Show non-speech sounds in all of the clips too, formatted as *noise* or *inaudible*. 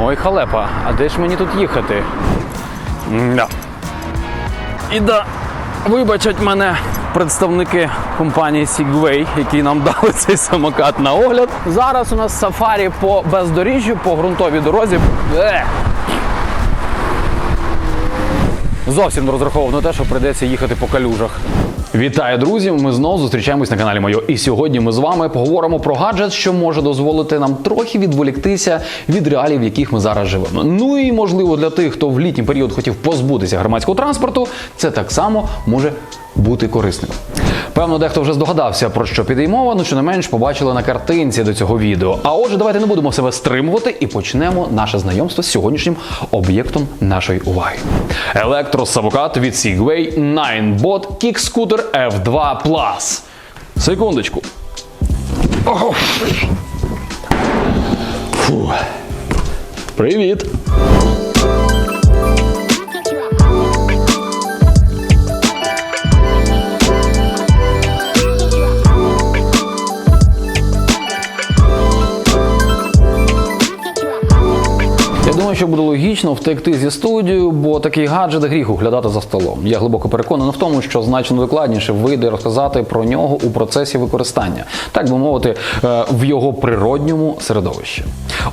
Ой, халепа, а де ж мені тут їхати? Да. І да, вибачать мене представники компанії Segway, які нам *laughs* дали цей самокат на огляд. Зараз у нас сафарі по бездоріжжю, по ґрунтовій дорозі. Е! Зовсім не розраховував на те, що прийдеться їхати по калюжах. Вітаю, друзі! Ми знову зустрічаємось на каналі Мойо. І сьогодні ми з вами поговоримо про гаджет, що може дозволити нам трохи відволіктися від реалій, в яких ми зараз живемо. Ну і можливо для тих, хто в літній період хотів позбутися громадського транспорту, це так само може бути корисним. Певно, дехто вже здогадався про що піде мова, ну що не менш побачили на картинці до цього відео. А отже, давайте не будемо себе стримувати і почнемо наше знайомство з сьогоднішнім об'єктом нашої уваги. Електросамокат від Segway 9bot Kick-Scooter F2 Plus. Секундочку. Фу. Привіт! Думаю, що буде логічно втекти зі студію, бо такий гаджет гріх углядати за столом. Я глибоко переконаний в тому, що значно докладніше вийде розказати про нього у процесі використання, так би мовити, е, в його природньому середовищі.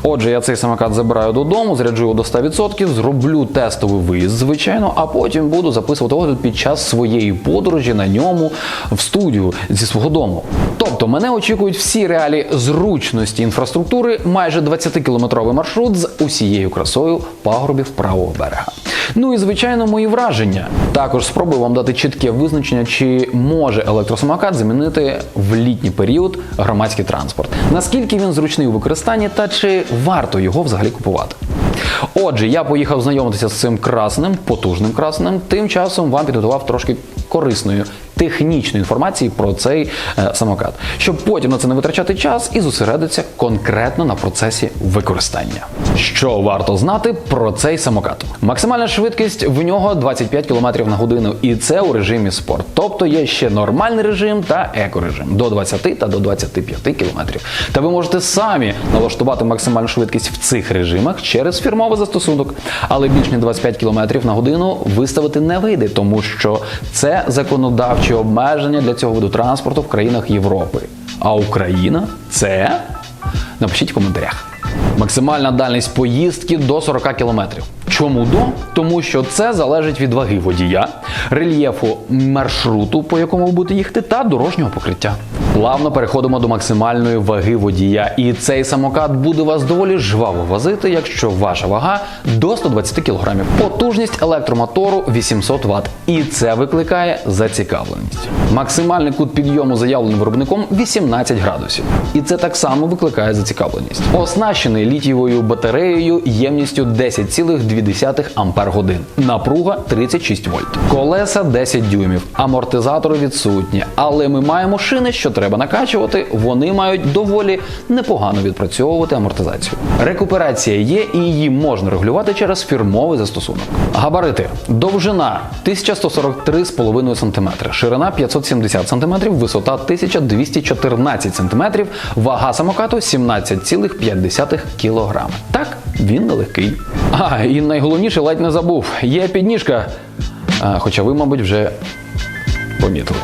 Отже, я цей самокат забираю додому, заряджую до 100%, зроблю тестовий виїзд, звичайно, а потім буду записувати огляд під час своєї подорожі на ньому в студію зі свого дому. Тобто мене очікують всі реалії зручності інфраструктури, майже 20-кілометровий маршрут з усією красою пагорбів правого берега. Ну і звичайно, мої враження. Також спробую вам дати чітке визначення, чи може електросамокат замінити в літній період громадський транспорт. Наскільки він зручний у використанні та чи варто його взагалі купувати. Отже, я поїхав знайомитися з цим красним, потужним красним. Тим часом вам підготував трошки корисної технічної інформації про цей е, самокат, щоб потім на це не витрачати час і зосередитися конкретно на процесі використання. Що варто знати про цей самокат? Максимальна швидкість в нього 25 км на годину, і це у режимі спорт. Тобто є ще нормальний режим та екорежим до 20 та до 25 км. Та ви можете самі налаштувати максимальну швидкість в цих режимах через фірмовий застосунок. Але більш ніж 25 км на годину виставити не вийде, тому що це законодавчі обмеження для цього виду транспорту в країнах Європи. А Україна це напишіть в коментарях. Максимальна дальність поїздки до 40 км. Чому до? Тому що це залежить від ваги водія, рельєфу маршруту, по якому ви будете їхати, та дорожнього покриття. Плавно переходимо до максимальної ваги водія, і цей самокат буде вас доволі жваво возити, якщо ваша вага до 120 кг. Потужність електромотору 800 Вт. І це викликає зацікавленість. Максимальний кут підйому заявлений виробником 18 градусів. І це так само викликає зацікавленість. Оснащений літієвою батареєю ємністю 10,2 ампер годин. Напруга 36 вольт. Колеса 10 дюймів. Амортизатори відсутні. Але ми маємо шини, що треба накачувати. Вони мають доволі непогано відпрацьовувати амортизацію. Рекуперація є і її можна регулювати через фірмовий застосунок. Габарити. Довжина 1143,5 см, ширина 570 см, висота 1214 см, вага самокату 17,5 кг. Так, він нелегкий. А, і найголовніше ледь не забув. Є підніжка. А, хоча ви, мабуть, вже помітили.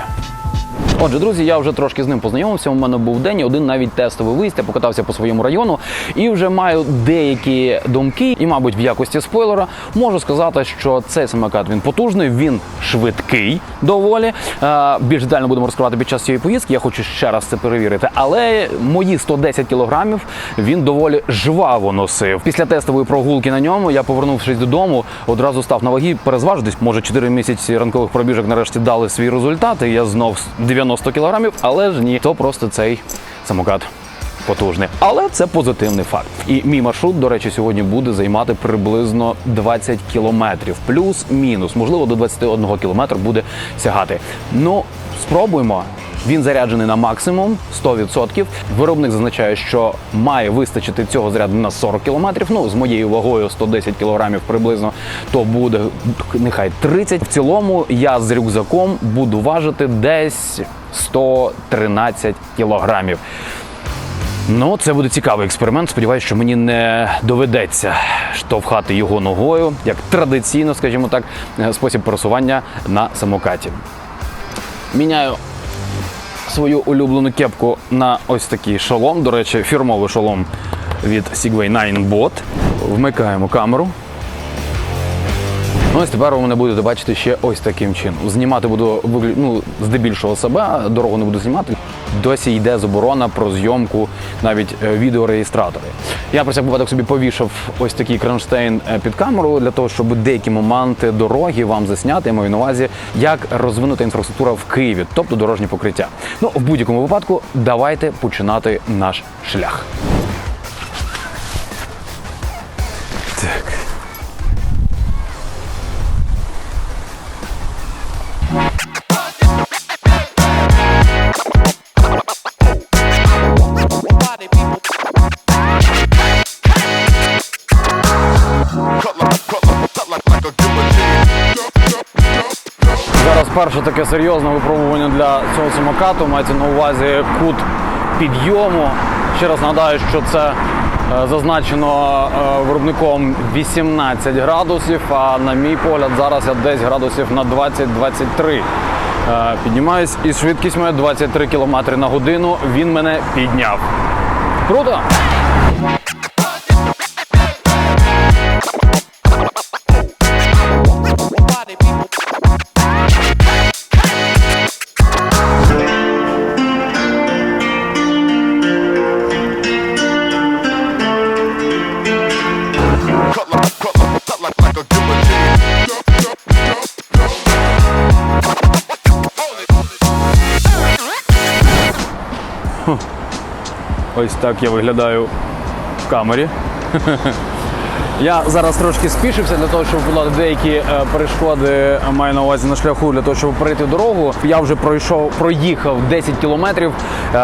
Отже, друзі, я вже трошки з ним познайомився. У мене був день, один навіть тестовий виїзд. Я покатався по своєму району і вже маю деякі думки. І, мабуть, в якості спойлера можу сказати, що цей самокат він потужний, він швидкий доволі. Е, Більш детально будемо розкривати під час цієї поїздки. Я хочу ще раз це перевірити. Але мої 110 кілограмів він доволі жваво носив. Після тестової прогулки на ньому я повернувшись додому, одразу став на перезважив десь, може 4 місяці ранкових пробіжок нарешті дали свій результат. І я знов 90 кілограмів, але ж ні, то просто цей самокат. Потужний, але це позитивний факт. І мій маршрут, до речі, сьогодні буде займати приблизно 20 кілометрів, плюс-мінус, можливо, до 21 кілометра буде сягати. Ну, спробуємо. Він заряджений на максимум 100%. Виробник зазначає, що має вистачити цього заряду на 40 км. Ну, з моєю вагою 110 кг приблизно, то буде нехай 30. В цілому я з рюкзаком буду важити десь 113 кілограмів. Ну, це буде цікавий експеримент. Сподіваюся, що мені не доведеться штовхати його ногою, як традиційно, скажімо так, е, спосіб пересування на самокаті. Міняю свою улюблену кепку на ось такий шолом. До речі, фірмовий шолом від Segway 9 Bot. Вмикаємо камеру. Ну, ось тепер ви мене будете бачити ще ось таким чином. Знімати буду ну, здебільшого себе, дорогу не буду знімати. Досі йде заборона про зйомку навіть е, відеореєстратори. Я про всяк випадок собі повішав ось такий кронштейн е, під камеру для того, щоб деякі моменти дороги вам засняти. Я маю на увазі, як розвинута інфраструктура в Києві, тобто дорожнє покриття. Ну, в будь-якому випадку, давайте починати наш шлях. Перше таке серйозне випробування для цього самокату. Мається на увазі кут підйому. Ще раз нагадаю, що це е, зазначено е, виробником 18 градусів, а на мій погляд, зараз я десь градусів на 20-23. Е, Піднімаюсь і швидкість моя 23 км на годину. Він мене підняв. Круто! Ось так я виглядаю в камері. *laughs* Я зараз трошки спішився для того, щоб подолати деякі е, перешкоди е, маю на увазі на шляху для того, щоб перейти дорогу. Я вже пройшов, проїхав 10 кілометрів. Е,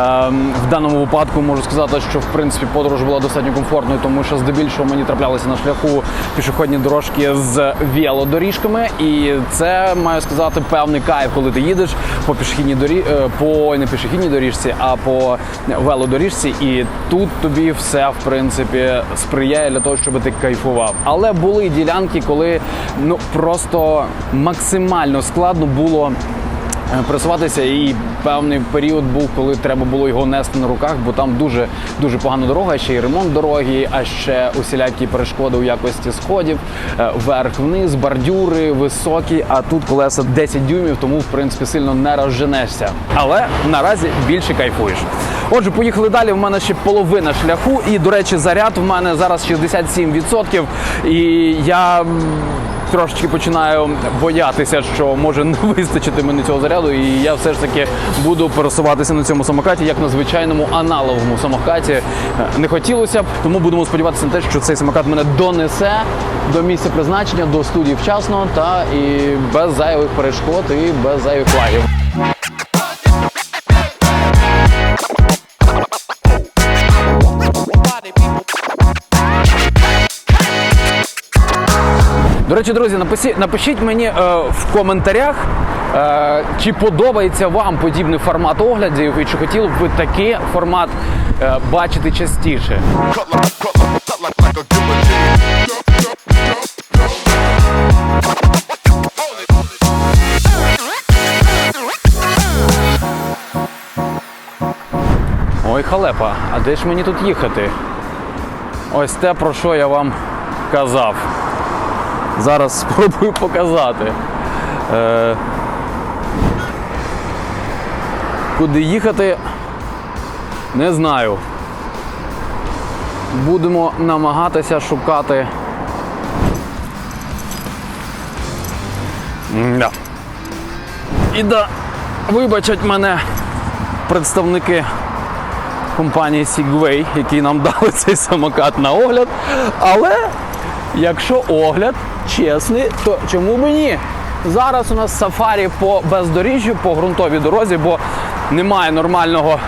в даному випадку можу сказати, що в принципі подорож була достатньо комфортною, тому що здебільшого мені траплялися на шляху пішохідні дорожки з велодоріжками, і це маю сказати певний кайф, коли ти їдеш по пішохідній дорі... по не пішохідній доріжці, а по велодоріжці, і тут тобі все в принципі сприяє для того, щоб ти кайфував. Але були ділянки, коли ну просто максимально складно було. Е, Пересуватися і певний період був, коли треба було його нести на руках, бо там дуже дуже погана дорога, ще й ремонт дороги, а ще усілякі перешкоди у якості сходів, е, вверх-вниз, бордюри високі. А тут колеса 10 дюймів, тому в принципі сильно не розженешся. Але наразі більше кайфуєш. Отже, поїхали далі. В мене ще половина шляху, і до речі, заряд в мене зараз 67%. І я трошечки починаю боятися, що може не вистачити мені цього заряду, і я все ж таки буду пересуватися на цьому самокаті, як на звичайному аналоговому самокаті. Е, Не хотілося б, тому будемо сподіватися на те, що цей самокат мене донесе до місця призначення, до студії вчасно та і без зайвих перешкод і без зайвих лагів. До речі, друзі, напишіть мені е, в коментарях, е, чи подобається вам подібний формат оглядів і чи хотіли б ви такий формат е, бачити частіше. Ой, халепа, а де ж мені тут їхати? Ось те, про що я вам казав. Зараз *laughs* спробую показати. Е, куди їхати? Не знаю. Будемо намагатися шукати. Да. І да, вибачать мене представники компанії Segway, які нам *laughs* дали цей самокат на огляд. Але якщо огляд чесний, то чому б ні? Зараз у нас сафарі по бездоріжжю, по ґрунтовій дорозі, бо немає нормального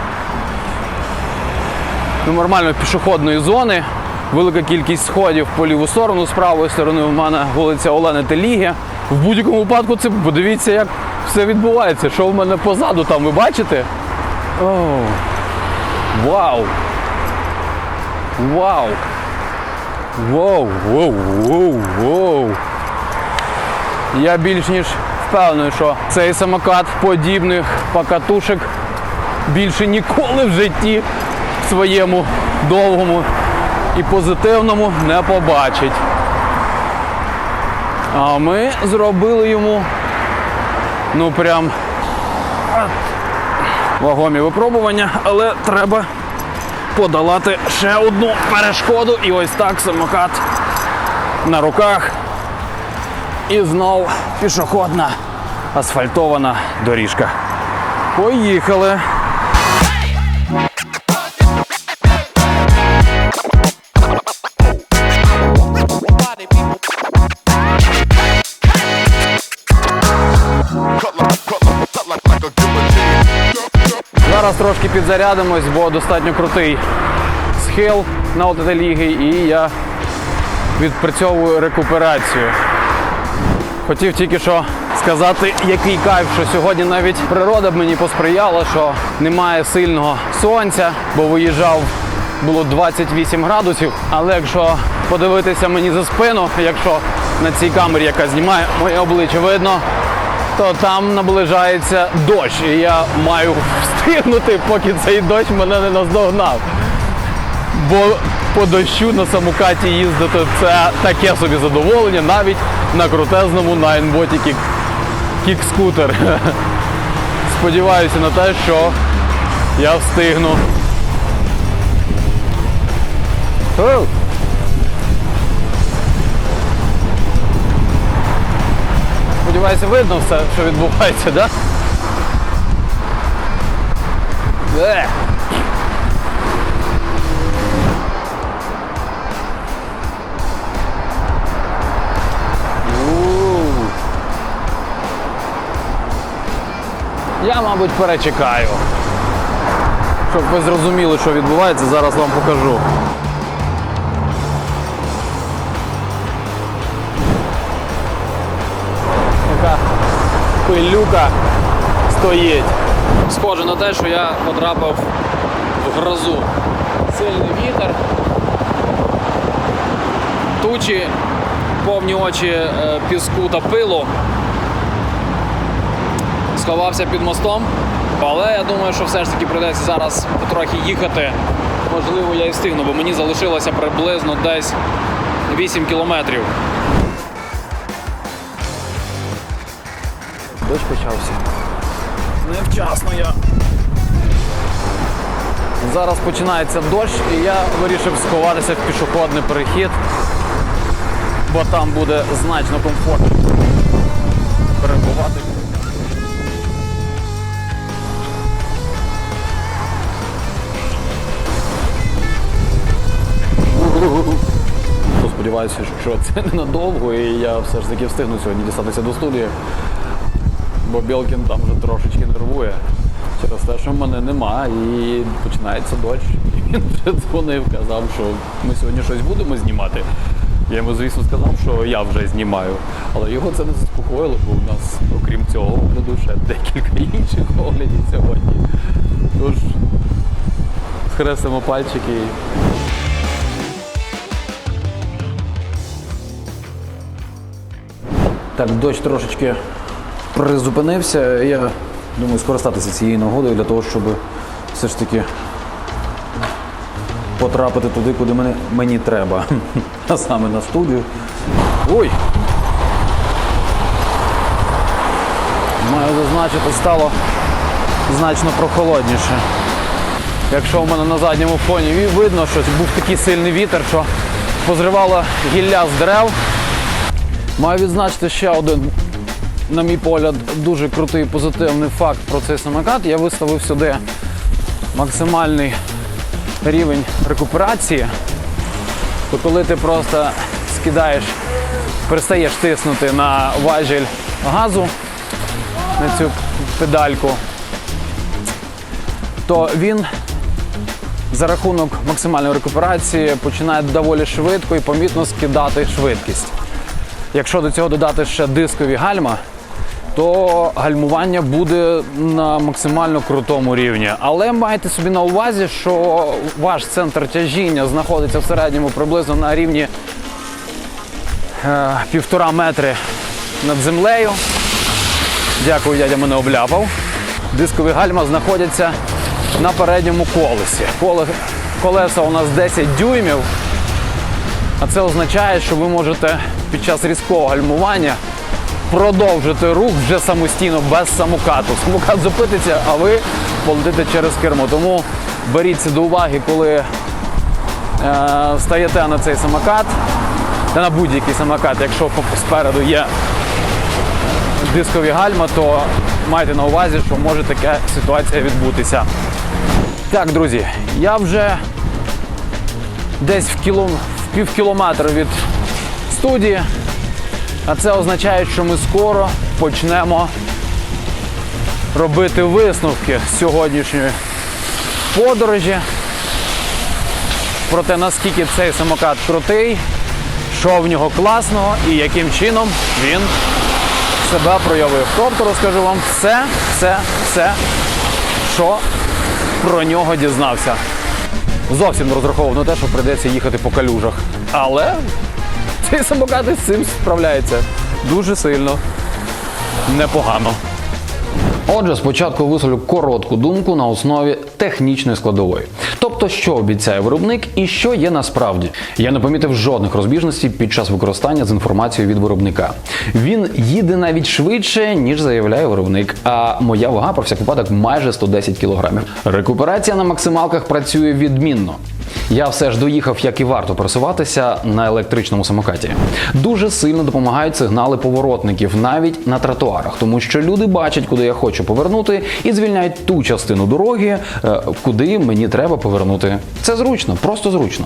ну, нормальної пішохідної зони. Велика кількість сходів по ліву сторону, з правої сторони в мене вулиця Олени Теліги. В будь-якому випадку це подивіться, як все відбувається. Що в мене позаду там ви бачите? Оу. Вау! Вау! Воу, воу, воу, воу. Я більш ніж впевнений, що цей самокат подібних покатушек більше ніколи в житті своєму довгому і позитивному не побачить. А ми зробили йому ну прям вагомі випробування, але треба подолати ще одну перешкоду. І ось так самокат на руках. І знов пішохідна асфальтована доріжка. Поїхали. Зараз трошки підзарядимось, бо достатньо крутий схил на ОТТ ліги, і я відпрацьовую рекуперацію. Хотів тільки що сказати, який кайф, що сьогодні навіть природа б мені посприяла, що немає сильного сонця, бо виїжджав було 28 градусів. Але якщо подивитися мені за спину, якщо на цій камері, яка знімає моє обличчя видно, то там наближається дощ, і я маю встигнути, поки цей дощ мене не наздогнав. Бо по дощу на самокаті їздити це таке собі задоволення, навіть на крутезному найнботі кік, кік-скутер. *laughs* Сподіваюся на те, що я встигну. Сподіваюся, видно все, що відбувається? Да? Е. Я, мабуть, перечекаю. Щоб ви зрозуміли, що відбувається, зараз вам покажу. Пилюка стоїть. Схоже на те, що я потрапив в грозу. Сильний вітер, тучі, повні очі е, піску та пилу. Сховався під мостом, але я думаю, що все ж таки прийдеться зараз потрохи їхати. Можливо, я і встигну, бо мені залишилося приблизно десь 8 кілометрів. Дощ почався. Невчасно я. Зараз починається дощ, і я вирішив сховатися в пішохідний перехід, бо там буде значно комфортніше перебувати. Сподіваюся, що це ненадовго, і я все ж таки встигну сьогодні дістатися до студії. Бо Білкін там вже трошечки нервує через те, що мене нема, і починається дощ. І *laughs* він вже дзвонив, казав, що ми сьогодні щось будемо знімати. Я йому, звісно, сказав, що я вже знімаю. Але його це не заспокоїло, бо у нас, окрім цього огляду, ще декілька *laughs* інших оглядів сьогодні. Тож, схрестимо пальчики. Так, дощ трошечки призупинився. Я думаю скористатися цією нагодою для того, щоб все ж таки потрапити туди, куди мене, мені треба. *laughs* А саме на студію. Ой! Маю зазначити, стало значно прохолодніше. Якщо в мене на задньому фоні видно, що був такий сильний вітер, що позривало гілля з дерев. Маю відзначити ще один, на мій погляд, дуже крутий позитивний факт про цей самокат. Я виставив сюди максимальний рівень рекуперації. То коли ти просто скидаєш, перестаєш тиснути на важіль газу, на цю педальку, то він за рахунок максимальної рекуперації починає доволі швидко і помітно скидати швидкість. Якщо до цього додати ще дискові гальма, то гальмування буде на максимально крутому рівні. Але майте собі на увазі, що ваш центр тяжіння знаходиться в середньому приблизно на рівні е, півтора метри над землею. Дякую, дядя мене обляпав. Дискові гальма знаходяться на передньому колесі. Коле- Колеса у нас 10 дюймів. А це означає, що ви можете під час різкого гальмування продовжити рух вже самостійно без самокату. Самокат зупиниться, а ви полетите через кермо. Тому беріть це до уваги, коли е, стаєте на цей самокат, та на будь-який самокат, якщо спереду є дискові гальма, то майте на увазі, що може така ситуація відбутися. Так, друзі, я вже десь в, кіло... в пів кілометра від студії. А це означає, що ми скоро почнемо робити висновки з сьогоднішньої подорожі. Про те, наскільки цей самокат крутий, що в нього класного і яким чином він себе проявив. Тобто розкажу вам все, все, все, що про нього дізнався. Зовсім не розраховував на те, що прийдеться їхати по калюжах. Але цей самокат із цим справляється дуже сильно непогано. Отже, спочатку висловлю коротку думку на основі технічної складової. Тобто, що обіцяє виробник і що є насправді. Я не помітив жодних розбіжностей під час використання з інформацією від виробника. Він їде навіть швидше, ніж заявляє виробник. А моя вага про всяк випадок майже 110 кг. Рекуперація на максималках працює відмінно. Я все ж доїхав, як і варто просуватися на електричному самокаті. Дуже сильно допомагають сигнали поворотників навіть на тротуарах, тому що люди бачать, куди я хочу повернути, і звільняють ту частину дороги, е, куди мені треба повернути. Це зручно, просто зручно.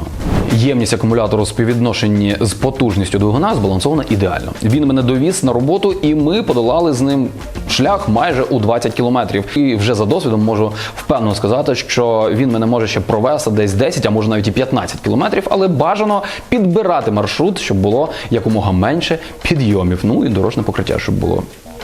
Ємність акумулятору співвідношенні з потужністю двигуна збалансована ідеально. Він мене довіз на роботу, і ми подолали з ним шлях майже у 20 кілометрів. І вже за досвідом можу впевнено сказати, що він мене може ще провести десь 10, а може навіть і 15 кілометрів, але бажано підбирати маршрут, щоб було якомога менше підйомів. Ну і дорожне покриття, щоб було.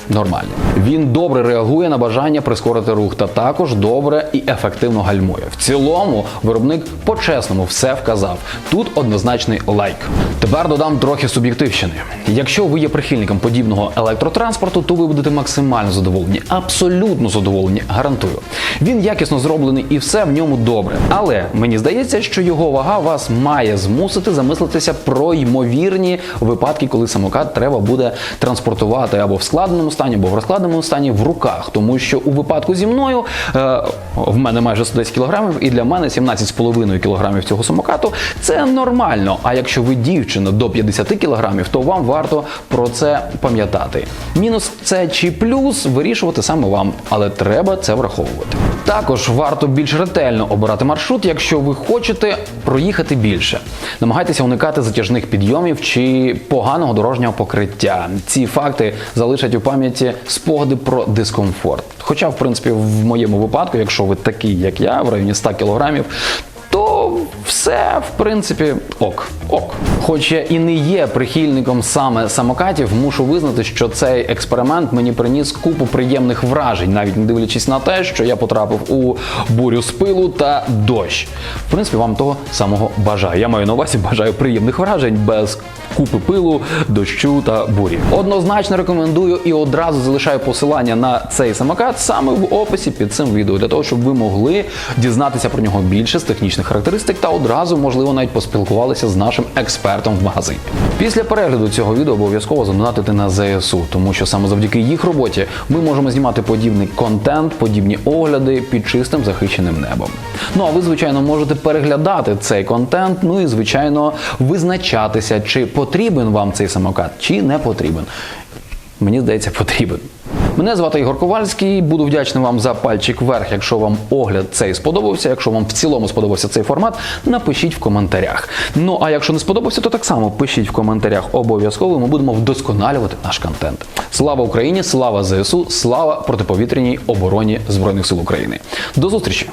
Нормально. Він добре реагує на бажання прискорити рух та також добре і ефективно гальмує. В цілому виробник по-чесному все вказав. Тут однозначний лайк. Тепер додам трохи суб'єктивщини. Якщо ви є прихильником подібного електротранспорту, то ви будете максимально задоволені, абсолютно задоволені, гарантую. Він якісно зроблений і все в ньому добре. Але мені здається, що його вага вас має змусити замислитися про ймовірні випадки, коли самокат треба буде транспортувати або в складеному стані, або в розкладеному стані в руках. Тому що у випадку зі мною е, в мене майже 110 кілограмів, і для мене 17,5 кілограмів цього самокату це нормально. А якщо ви дівчина до 50 кілограмів, то вам варто про це пам'ятати. Мінус це чи плюс вирішувати саме вам, але треба це враховувати. Також варто більш ретельно обирати маршрут, якщо ви хочете проїхати більше. Намагайтеся уникати затяжних підйомів чи поганого дорожнього покриття. Ці факти залишать у пам'яті спогади про дискомфорт. Хоча, в принципі, в моєму випадку, якщо ви такий, як я, в районі 100 кілограмів, все в принципі ок. Ок. Хоч я і не є прихильником саме самокатів, мушу визнати, що цей експеримент мені приніс купу приємних вражень, навіть не дивлячись на те, що я потрапив у бурю з пилу та дощ. В принципі, вам того самого бажаю. Я маю на увазі бажаю приємних вражень без купи пилу, дощу та бурі. Однозначно рекомендую і одразу залишаю посилання на цей самокат саме в описі під цим відео, для того, щоб ви могли дізнатися про нього більше з технічних характеристик та одразу, можливо, навіть поспілкувалися з нашим експертом в магазині. Після перегляду цього відео обов'язково задонатити на ЗСУ, тому що саме завдяки їх роботі ми можемо знімати подібний контент, подібні огляди під чистим захищеним небом. Ну а ви, звичайно, можете переглядати цей контент, ну і звичайно визначатися, чи потрібен вам цей самокат, чи не потрібен. Мені здається, потрібен. Мене звати Ігор Ковальський. Буду вдячний вам за пальчик вверх, якщо вам огляд цей сподобався. Якщо вам в цілому сподобався цей формат, напишіть в коментарях. Ну а якщо не сподобався, то так само пишіть в коментарях. Обов'язково ми будемо вдосконалювати наш контент. Слава Україні! Слава ЗСУ! Слава протиповітряній обороні Збройних сил України! До зустрічі!